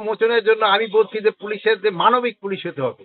মোচনের জন্য আমি বলছি যে পুলিশের যে মানবিক পুলিশ হতে হবে।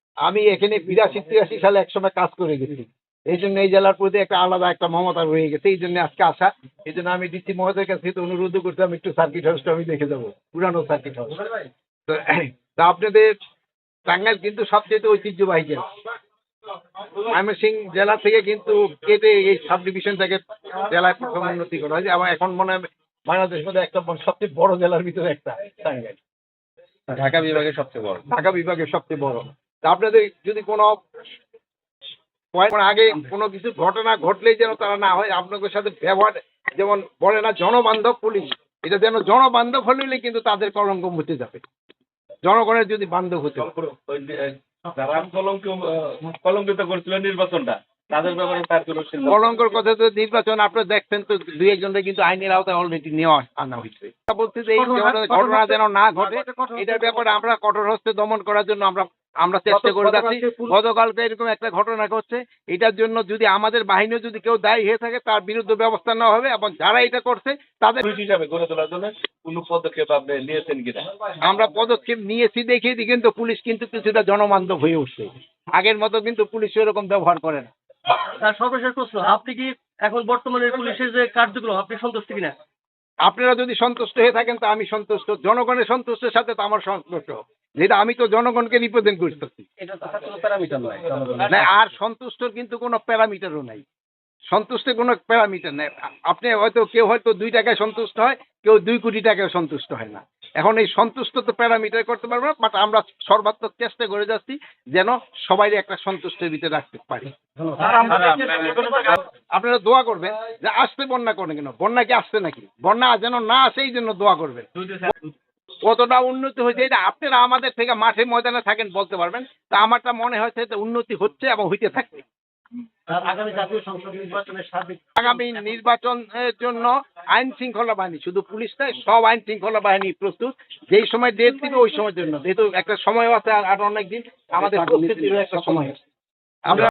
আমি এখানে বিরাশি তিরাশি সালে একসময় কাজ করে গেছি। এই জন্য এই জেলার প্রতি একটা আলাদা একটা মমতা রয়ে গেছে। এই জন্য আজকে আসা। এই জন্য আমি ডিসি মহোদয়ের কাছে অনুরোধ করতাম একটু সার্কিট হাউসটা আমি দেখে যাব। পুরানো সার্কিট হাউস তো আপনাদের টাঙ্গাইল কিন্তু সবচেয়ে ঐতিহ্যবাহী জেলা। ময়মনসিং জেলা থেকে কিন্তু কেটে এই সাব ডিভিশন থেকে জেলায় প্রথম উন্নতি করা হয়েছে। এবং এখন মনে হয় বাংলাদেশ মধ্যে একটা সবচেয়ে বড় জেলার ভিতরে একটা টাঙ্গাইল। ঢাকা বিভাগের সবচেয়ে বড়। ঢাকা বিভাগের সবচেয়ে বড়। আপনাদের যদি কোনো আগে কোনো কিছু ঘটনা ঘটলেই যেন তারা না হয় আপনাদের সাথে ব্যবহার যেমন বলে না জনবান্ধব পুলিশ এটা যেন জনবান্ধব হলে কিন্তু তাদের কলঙ্ক মুছে যাবে। জনগণের যদি বান্ধব হতে কলঙ্কিত করছিল নির্বাচনটা তাদের ব্যাপারে তার কোনো কলঙ্কর কথা তো নির্বাচন আপনারা দেখছেন তো দুই একজনকে কিন্তু আইনের আওতায় অলরেডি নেওয়া আনা হয়েছে। বলছি যে এই ধরনের ঘটনা যেন না ঘটে এটার ব্যাপারে আমরা কঠোর হস্তে দমন করার জন্য আমরা আমরা চেষ্টা করে যাচ্ছি। গতকালকে এরকম একটা ঘটনা ঘটছে। এটার জন্য যদি আমাদের বাহিনীও যদি কেউ দায়ী হয়ে থাকে তার বিরুদ্ধে ব্যবস্থা নেওয়া হবে এবং যারা এটা করছে তাদের হিসাবে গড়ে তোলার জন্য কোনো পদক্ষেপ আপনি নিয়েছেন কিনা? আমরা পদক্ষেপ নিয়েছি দেখেই কিন্তু পুলিশ কিন্তু কিছুটা জনবান্ধব হয়ে উঠছে। আগের মতো কিন্তু পুলিশ এরকম ব্যবহার করে না। সর্বশেষ প্রশ্ন আপনি কি এখন বর্তমানে পুলিশের যে কার্যক্রম আপনি সন্তুষ্ট কিনা? আপনারা যদি সন্তুষ্ট হয়ে থাকেন তা আমি সন্তুষ্ট। জনগণের সন্তুষ্টের সাথে তো আমার সন্তুষ্ট। যেটা আমি তো জনগণকে রিপ্রেজেন্ট করতেছি। না আর সন্তুষ্টর কিন্তু কোনো প্যারামিটারও নাই। সন্তুষ্টের কোনো প্যারামিটার নেই। আপনি হয়তো কেউ হয়তো দুই টাকায় সন্তুষ্ট হয় কেউ দুই কোটি টাকায় সন্তুষ্ট হয় না। এখন এই সন্তুষ্ট তো প্যারামিটার করতে পারব না বাট আমরা সর্বাত্মক চেষ্টা করে যাচ্ছি যেন সবাই একটা সন্তুষ্টের ভিতরে রাখতে পারি। আপনারা দোয়া করবেন যে আসতে বন্যা করেন কেন? বন্যা কি আসছে নাকি? বন্যা যেন না আসে এই জন্য দোয়া করবেন। কতটা উন্নতি হয়েছে এটা আপনারা আমাদের থেকে মাঠে ময়দানে থাকেন বলতে পারবেন। তা আমারটা মনে হয়েছে যে উন্নতি হচ্ছে এবং হইতে থাকবে। আগামী নির্বাচনের সার্বিক আগামী নির্বাচনের জন্য আইন শৃঙ্খলা বাহিনী শুধু পুলিশ নয় সব আইন শৃঙ্খলা বাহিনী প্রস্তুত। যেই সময় ডেট দিবে ওই সময়ের জন্য। যেহেতু একটা সময় আছে আর অনেকদিন অনেক দিন আমাদের প্রস্তুতিরও একটা সময় আছে আমরা